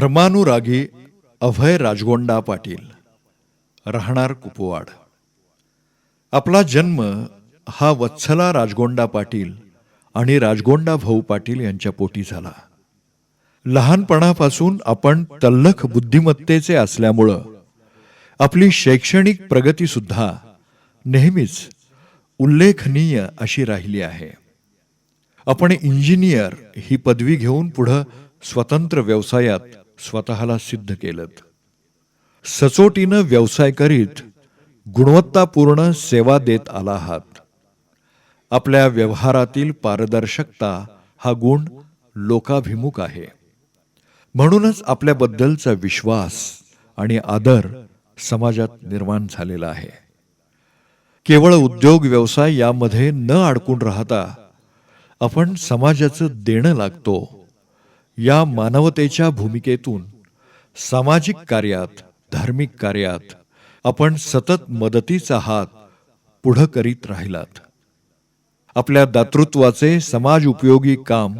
धर्मानुरागी अभय राजगोंडा पाटील. राहणार कुपवाड. आपला जन्म हा वत्सला राजगोंडा पाटील आणि राजगोंडा भाऊ पाटील यांच्या पोटी झाला. लहानपणापासून आपण तल्लख बुद्धिमत्तेचे असल्यामुळं आपली शैक्षणिक प्रगतीसुद्धा नेहमीच उल्लेखनीय अशी राहिली आहे. आपण इंजिनियर ही पदवी घेऊन पुढं स्वतंत्र व्यवसायात स्वतःला सिद्ध केलं सचोटीनं व्यवसाय करीत गुणवत्तापूर्ण सेवा देत आला आहात. आपल्या व्यवहारातील पारदर्शकता हा गुण लोकाभिमुख आहे. म्हणूनच आपल्याबद्दलचा विश्वास आणि आदर समाजात निर्माण झालेला आहे. केवळ उद्योग व्यवसाय यामध्ये न अडकून राहता आपण समाजाचं देणं लागतो या मानवतेच्या भूमिकेतून सामाजिक कार्यात धार्मिक कार्यात आपण सतत मदतीचा हात पुढं करीत राहिलात. आपल्या दातृत्वाचे समाज उपयोगी काम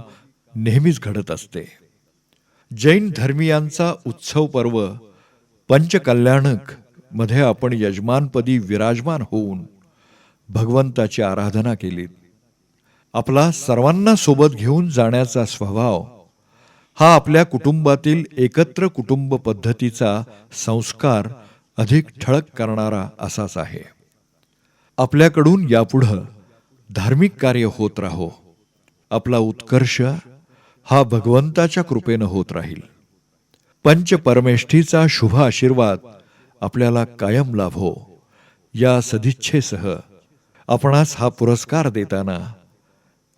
नेहमीच घडत असते. जैन धर्मियांचा उत्सव पर्व पंचकल्याणकमध्ये आपण यजमानपदी विराजमान होऊन भगवंताची आराधना केली आपला सर्वांना सोबत घेऊन जाण्याचा स्वभाव हा आपल्या कुटुंबातील एकत्र कुटुंब पद्धतीचा संस्कार अधिक ठळक करणारा असाच आहे. आपल्याकडून यापुढं धार्मिक कार्य होत राहो. आपला उत्कर्ष हा भगवंताच्या कृपेनं होत राहील. पंचपरमेष्ठीचा शुभ आशीर्वाद आपल्याला कायम लाभो. या सदिच्छेसह आपणास हा पुरस्कार देताना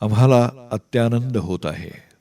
आम्हाला अत्यानंद होत आहे.